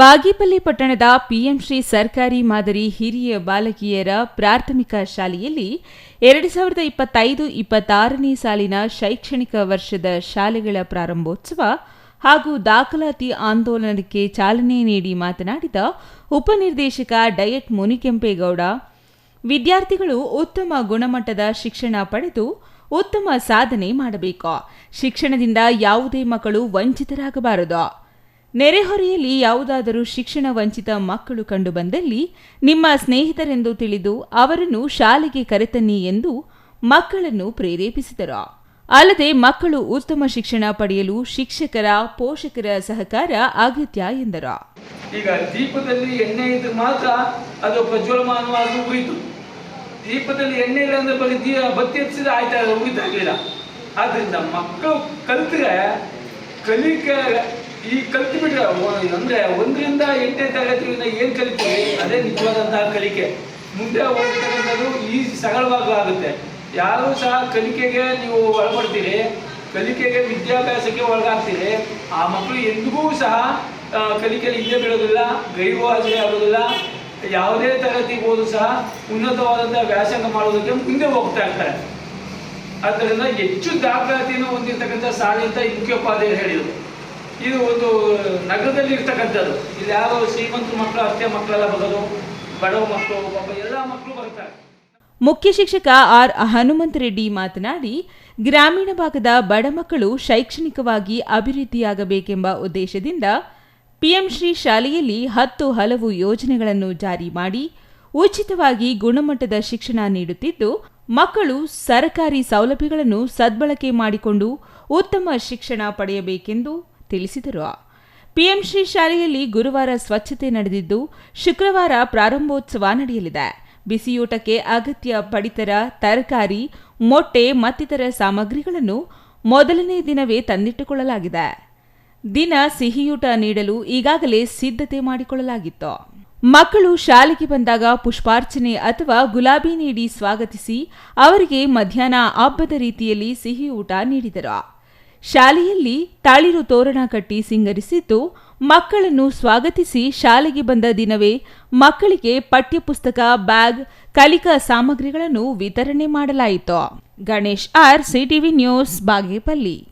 ಬಾಗೇಪಲ್ಲಿ ಪಟ್ಟಣದ ಪಿಎಂ ಶ್ರೀ ಸರ್ಕಾರಿ ಮಾದರಿ ಹಿರಿಯ ಬಾಲಕಿಯರ ಪ್ರಾಥಮಿಕ ಶಾಲೆಯಲ್ಲಿ ಎರಡು ಸಾವಿರದ ಇಪ್ಪತ್ತೈದು, ಇಪ್ಪತ್ತಾರನೇ ಸಾಲಿನ ಶೈಕ್ಷಣಿಕ ವರ್ಷದ ಶಾಲೆಗಳ ಪ್ರಾರಂಭೋತ್ಸವ ಹಾಗೂ ದಾಖಲಾತಿ ಆಂದೋಲನಕ್ಕೆ ಚಾಲನೆ ನೀಡಿ ಮಾತನಾಡಿದ ಉಪನಿರ್ದೇಶಕ ಡಯಟ್ ಮುನಿಕೆಂಪೇಗೌಡ, ವಿದ್ಯಾರ್ಥಿಗಳು ಉತ್ತಮ ಗುಣಮಟ್ಟದ ಶಿಕ್ಷಣ ಪಡೆದು ಉತ್ತಮ ಸಾಧನೆ ಮಾಡಬೇಕು. ಶಿಕ್ಷಣದಿಂದ ಯಾವುದೇ ಮಕ್ಕಳು ವಂಚಿತರಾಗಬಾರದು. ನೆರೆಹೊರೆಯಲ್ಲಿ ಯಾವುದಾದರೂ ಶಿಕ್ಷಣ ವಂಚಿತ ಮಕ್ಕಳು ಕಂಡುಬಂದಲ್ಲಿ ನಿಮ್ಮ ಸ್ನೇಹಿತರೆಂದು ತಿಳಿದು ಅವರನ್ನು ಶಾಲೆಗೆ ಕರೆತನ್ನಿ ಎಂದು ಮಕ್ಕಳನ್ನು ಪ್ರೇರೇಪಿಸಿದರು. ಅಲ್ಲದೆ ಮಕ್ಕಳು ಉತ್ತಮ ಶಿಕ್ಷಣ ಪಡೆಯಲು ಶಿಕ್ಷಕರ, ಪೋಷಕರ ಸಹಕಾರ ಅಗತ್ಯ ಎಂದರು. ಈಗ ದೀಪದಲ್ಲಿ ಎಣ್ಣೆ ಇದ್ರೆ ಮಾತ್ರ ಅದು ಪ್ರಜ್ವಲಮಾನವಾಗಿ ಉರಿತು. ದೀಪದಲ್ಲಿ ಎಣ್ಣೆ ಇಲ್ಲ ಅಂದ್ರೆ ಬರೀ ಬತ್ತಿ ಹಚ್ಚಿದ್ರೆ ಆಯ್ತಾ ಉರಿತಾಗಲಿಲ್ಲ ಆದ್ರಿಂದ ಮಕ್ಕಳು ಕಲಿತರೆ ಕಲಿಕೆ, ಈ ಬಿಟ್ರೆ ಅಂದ್ರೆ ಒಂದರಿಂದ ಎಂಟನೇ ತರಗತಿಯಿಂದ ಏನು ಕಲಿತೀವಿ? ಅದೇ ನಿಜವಾದಂತಹ ಕಲಿಕೆ. ಮುಂದೆ ಹೋಗ್ತಕ್ಕಂಥದ್ದು ಈ ಸರಳವಾಗಿ ಆಗುತ್ತೆ. ಯಾರು ಸಹ ಕಲಿಕೆಗೆ ನೀವು ಒಳಪಡ್ತೀರಿ. ಕಲಿಕೆಗೆ ವಿದ್ಯಾಭ್ಯಾಸಕ್ಕೆ ಒಳಗಾಗ್ತೀರಿ. ಆ ಮಕ್ಕಳು ಎಂದಿಗೂ ಸಹ ಕಲಿಕೆಯಲ್ಲಿ ಹಿಂದೆ ಬೀಳೋದಿಲ್ಲ, ಗೈರು ಹಾಜರಿ ಆಗೋದಿಲ್ಲ. ಯಾವುದೇ ತರಗತಿಗೆ ಹೋದ್ರು ಸಹ ಉನ್ನತವಾದಂಥ ವ್ಯಾಸಂಗ ಮಾಡೋದಕ್ಕೆ ಮುಂದೆ ಹೋಗ್ತಾ ಇರ್ತಾರೆ. ಆದ್ದರಿಂದ ಹೆಚ್ಚು ದಾಖಲಾತಿಯನ್ನು ಹೊಂದಿರತಕ್ಕಂಥ ಸಾಲಿ ಅಂತ ಮುಖ್ಯೋಪಾಧ್ಯಾಯರು ಹೇಳಿದರು. ಇದು ಒಂದು ನಗರದಲ್ಲಿ ಇರ್ತಕ್ಕಂಥದ್ದು ಇಲ್ಲಿ ಯಾರೋ ಶ್ರೀಮಂತರ ಮಕ್ಕಳು ಅಷ್ಟೇ ಮಕ್ಕಳೆಲ್ಲ ಬರೋದು, ಬಡವ ಮಕ್ಕಳು ಎಲ್ಲ ಮಕ್ಕಳು ಬರ್ತಾರೆ. ಮುಖ್ಯ ಶಿಕ್ಷಕ ಆರ್ ಹನುಮಂತರೆಡ್ಡಿ ಮಾತನಾಡಿ, ಗ್ರಾಮೀಣ ಭಾಗದ ಬಡ ಮಕ್ಕಳು ಶೈಕ್ಷಣಿಕವಾಗಿ ಅಭಿವೃದ್ಧಿಯಾಗಬೇಕೆಂಬ ಉದ್ದೇಶದಿಂದ ಪಿಎಂ ಶ್ರೀ ಶಾಲೆಯಲ್ಲಿ ಹತ್ತು ಹಲವು ಯೋಜನೆಗಳನ್ನು ಜಾರಿ ಮಾಡಿ, ಉಚಿತವಾಗಿ ಗುಣಮಟ್ಟದ ಶಿಕ್ಷಣ ನೀಡುತ್ತಿದ್ದು, ಮಕ್ಕಳು ಸರ್ಕಾರಿ ಸೌಲಭ್ಯಗಳನ್ನು ಸದ್ಬಳಕೆ ಮಾಡಿಕೊಂಡು ಉತ್ತಮ ಶಿಕ್ಷಣ ಪಡೆಯಬೇಕೆಂದು ತಿಳಿಸಿದರು. ಪಿಎಂ ಶ್ರೀ ಶಾಲೆಯಲ್ಲಿ ಗುರುವಾರ ಸ್ವಚ್ಛತೆ ನಡೆದಿದ್ದು, ಶುಕ್ರವಾರ ಪ್ರಾರಂಭೋತ್ಸವ ನಡೆಯಲಿದೆ. ಬಿಸಿಯೂಟಕ್ಕೆ ಅಗತ್ಯ ಪಡಿತರ, ತರಕಾರಿ, ಮೊಟ್ಟೆ ಮತ್ತಿತರ ಸಾಮಗ್ರಿಗಳನ್ನು ಮೊದಲನೇ ದಿನವೇ ತಂದಿಟ್ಟುಕೊಳ್ಳಲಾಗಿದೆ. ದಿನ ಸಿಹಿಯೂಟ ನೀಡಲು ಈಗಾಗಲೇ ಸಿದ್ಧತೆ ಮಾಡಿಕೊಳ್ಳಲಾಗಿತ್ತು. ಮಕ್ಕಳು ಶಾಲೆಗೆ ಬಂದಾಗ ಪುಷ್ಪಾರ್ಚನೆ ಅಥವಾ ಗುಲಾಬಿ ನೀಡಿ ಸ್ವಾಗತಿಸಿ ಅವರಿಗೆ ಮಧ್ಯಾಹ್ನ ಹಬ್ಬದ ರೀತಿಯಲ್ಲಿ ಸಿಹಿಯೂಟ ನೀಡಿದರು. ಶಾಲೆಯಲ್ಲಿ ತಾಳಿರು ತೋರಣ ಕಟ್ಟಿ ಸಿಂಗರಿಸಿದ್ದು, ಮಕ್ಕಳನ್ನು ಸ್ವಾಗತಿಸಿ ಶಾಲೆಗೆ ಬಂದ ದಿನವೇ ಮಕ್ಕಳಿಗೆ ಪಠ್ಯಪುಸ್ತಕ, ಬ್ಯಾಗ್, ಕಲಿಕಾ ಸಾಮಗ್ರಿಗಳನ್ನು ವಿತರಣೆ ಮಾಡಲಾಯಿತು. Ganesh R CTV news, Bagepalli.